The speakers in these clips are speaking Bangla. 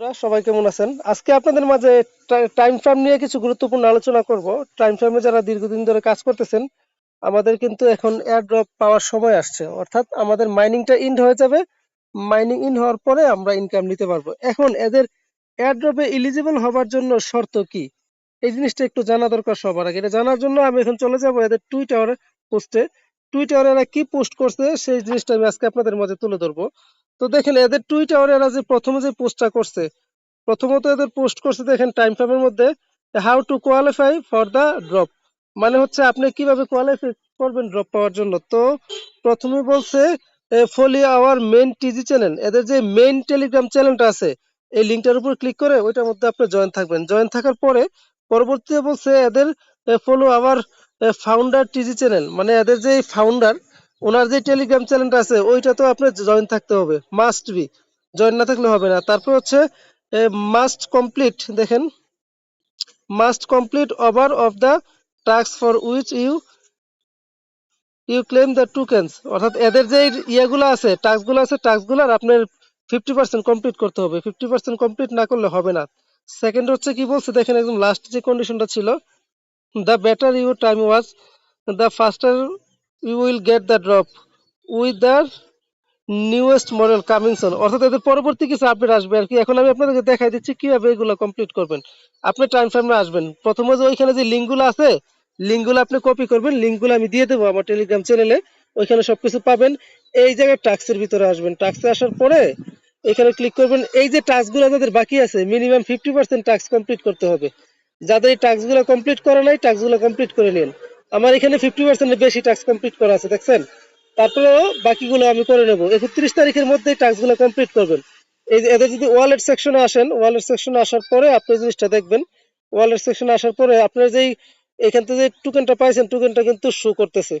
বন্ধুরা, সবাই কেমন আছেন? আজকে আপনাদের মাঝে টাইম ফ্রেম নিয়ে কিছু গুরুত্বপূর্ণ আলোচনা করব। টাইম ফ্রেমে যারা দীর্ঘদিন ধরে কাজ করতেছেন, আমাদের কিন্তু এখন এয়ার ড্রপ পাওয়ার সময় আসছে। অর্থাৎ আমাদের মাইনিংটা ইন্ড হয়ে যাবে। মাইনিং ইন হওয়ার পরে আমরা ইনকাম নিতে পারব। এখন এদের এয়ার ড্রপে এলিজিবল হবার জন্য শর্ত কি? এই জিনিসটা একটু জানা দরকার সবার আগে। এটা জানার জন্য আমি এখন চলে যাব এদের টুইটার পোস্টে টুইটারে এরা কি পোস্ট করছে, সেই জিনিসটা আমি আজকে আপনাদের মাঝে তুলে ধরবো। তো দেখেন এদের টুইটার এরা যে প্রথমে যে পোস্টটা করছে, প্রথমত এদের পোস্ট করছে দেখেন টাইম ফ্রেমের মধ্যে how to qualify for the drop মানে হচ্ছে আপনি কীভাবে কোয়ালিফাই করবেন ড্রপ পাওয়ার জন্য। তো প্রথমে বলছে follow our main TG channel এদের যে মেইন টেলিগ্রাম চ্যানেলটা আছে, এই লিঙ্কটার উপর ক্লিক করে ওইটার মধ্যে আপনি জয়েন থাকবেন। জয়েন থাকার পরে পরবর্তীতে বলছে এদের follow our founder TG channel মানে এদের যে ফাউন্ডার ওনার যে টেলিগ্রাম চ্যানেলটা আছে, ওইটা তো আপনার জয়েন থাকতে হবে। মাস্ট বি জয়েন না থাকলে হবে না। তারপর হচ্ছে মাস্ট কমপ্লিট দেখেন। Must complete over of the task for which you you claim the tokens অর্থাৎ এদের যে ইয়েগুলো আছে টাস্কগুলো আছে টাস্কগুলোর আপনার ফিফটি পার্সেন্ট কমপ্লিট করতে হবে। ফিফটি পার্সেন্ট কমপ্লিট না করলে হবে না। সেকেন্ড হচ্ছে কি বলছে, দেখেন একদম লাস্ট যে কন্ডিশনটা ছিল the better your time was the faster you will get the drop with the newest model coming soon অর্থাৎ এদের পরবর্তী কিছু আপডেট আসবে আর কি। এখন আমি আপনাদেরকে দেখাই দিচ্ছি কীভাবে এগুলো কমপ্লিট করবেন। আপনি টাইম ফ্রেমে আসবেন। প্রথমে যে ওইখানে যে লিঙ্কগুলো আছে লিঙ্কগুলো আপনি কপি করবেন। লিঙ্কগুলো আমি দিয়ে দেবো আমার টেলিগ্রাম চ্যানেলে ওইখানে সবকিছু পাবেন। এই জায়গায় টাক্সের ভিতরে আসবেন। টাক্সে আসার পরে এখানে ক্লিক করবেন। এই যে টাস্কগুলো যাদের বাকি আছে minimum fifty percent task complete করতে হবে। যাদের এই টাস্কগুলো কমপ্লিট করা নাই টাস্কগুলো কমপ্লিট করে নিন। আমার এখানে ফিফটি পার্সেন্টের বেশি টাস্ক কমপ্লিট করা আছে, দেখছেন? তারপরেও বাকিগুলো আমি করে নেব। একত্রিশ তারিখের মধ্যে টাস্কগুলো কমপ্লিট করবেন। এই এদের যদি ওয়ালেট সেকশনে আসেন ওয়ালেট সেকশনে আসার পরে আপনি জিনিসটা দেখবেন। ওয়ালেট সেকশনে আসার পরে আপনার যেই এখান থেকে যে টোকেনটা পাইছেন টোকেনটা কিন্তু শো করতেছে।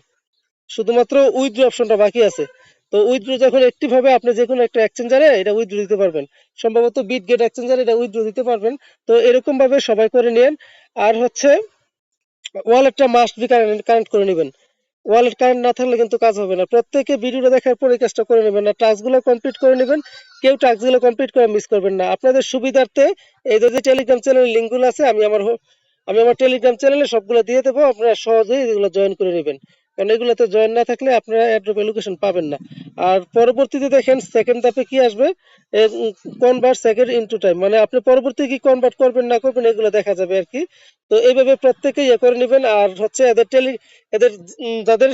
শুধুমাত্র উইথড্র অপশনটা বাকি আছে। তো উইথড্রো যখন অ্যাক্টিভ হবে, আপনি যে কোনো একটা এক্সচেঞ্জারে এটা উইথড্রো দিতে পারবেন। সম্ভবত বিট গেট এক্সচেঞ্জারে এটা উইথড্র দিতে পারবেন। তো এরকম ভাবে সবাই করে নিন আর হচ্ছে ওয়ালেটটা মাস্ট বি কানেক্ট করে নেবেন। ওয়ালেট কারেন্ট না থাকলে কিন্তু কাজ হবে না। প্রত্যেকে ভিডিওটা দেখার পরে কাজটা করে নেবেন না। টাস্কগুলো কমপ্লিট করে নেবেন। কেউ টাস্কগুলো কমপ্লিট করে মিস করবেন না। আপনাদের সুবিধার্থে এই যে টেলিগ্রাম চ্যানেলের লিঙ্কগুলো আছে, আমি আমার আমি আমার টেলিগ্রাম চ্যানেলে সবগুলো দিয়ে দেবো। আপনারা সহজেই এগুলো জয়েন করে নেবেন। কারণ এগুলোতে জয়েন না থাকলে আপনারা অ্যাড্রপ লোকেশন পাবেন না। আর পরবর্তীতে দেখেন সেকেন্ড ধাপে কি আসবে? কনভার্ট সেকেন্ড ইনটু টাইম মানে আপনি পরবর্তী কি কনভার্ট করবেন, না করবেন, এগুলো দেখা যাবে আর কি। তো এইভাবে প্রত্যেকে ইয়ে করে নেবেন। আর হচ্ছে এদের টেলি এদের যাদের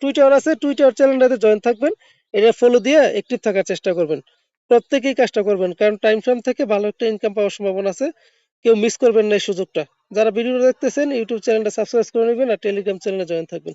টুইটার আছে টুইটার চ্যানেলটাতে জয়েন থাকবেন। এটা ফলো দিয়ে অ্যাক্টিভ থাকার চেষ্টা করবেন। প্রত্যেকেই কাজটা করবেন। কারণ টাইম ফ্রেম থেকে ভালো একটা ইনকাম পাওয়ার সম্ভাবনা আছে। কেউ মিস করবেন না এই সুযোগটা। যারা ভিডিও দেখতেছেন ইউটিউব চ্যানেলটা সাবস্ক্রাইব করে নেবেন আর টেলিগ্রাম চ্যানেলে জয়েন থাকবেন।